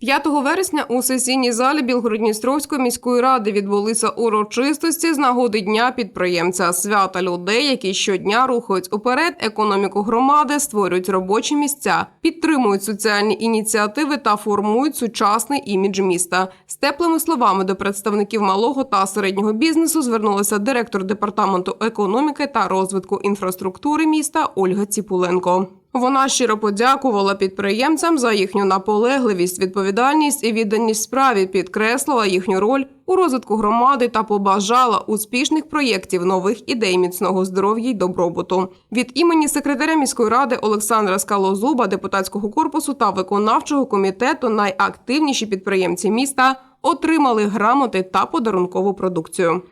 5 вересня у сесійній залі Білгородністровської міської ради відбулися урочистості з нагоди дня підприємця свята людей, які щодня рухають уперед економіку громади, створюють робочі місця, підтримують соціальні ініціативи та формують сучасний імідж міста. З теплими словами до представників малого та середнього бізнесу звернулася директор департаменту економіки та розвитку інфраструктури міста Ольга Ціпуленко. Вона щиро подякувала підприємцям за їхню наполегливість, відповідальність і відданість справі, підкреслила їхню роль у розвитку громади та побажала успішних проєктів, нових ідей, міцного здоров'я й добробуту. Від імені секретаря міської ради Олександра Скалозуба, депутатського корпусу та виконавчого комітету найактивніші підприємці міста отримали грамоти та подарункову продукцію.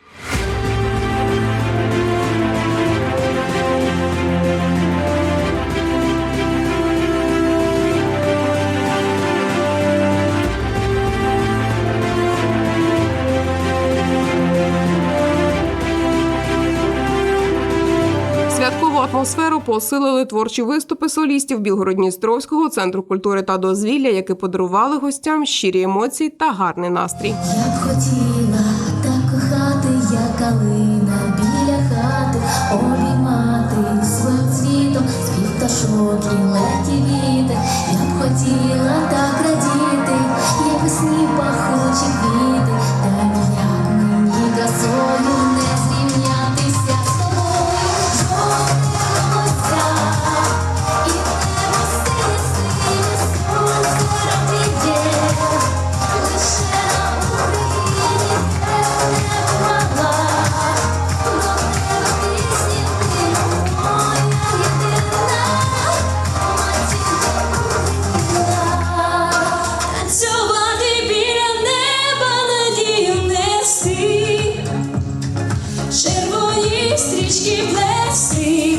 Святкову атмосферу посилили творчі виступи солістів Білгородністровського центру культури та дозвілля, які подарували гостям щирі емоції та гарний настрій. Я б хотіла так кохати, як калина біля хати, обіймати своїм цвітом, спів та шоки леті стрічки плести,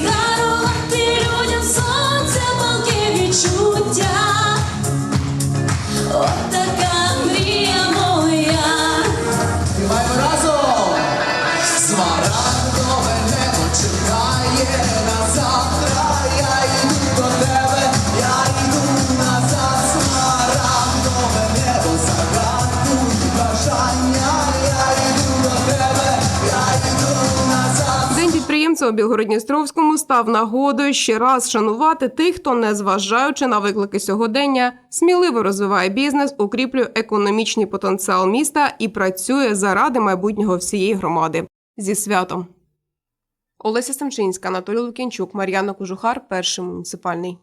у Білгородністровському став нагодою ще раз шанувати тих, хто, незважаючи на виклики сьогодення, сміливо розвиває бізнес, укріплює економічний потенціал міста і працює заради майбутнього всієї громади. Зі святом. Олеся Семчинська, Анатолій Лукінчук, Мар'яна Кожухар, перший муніципальний.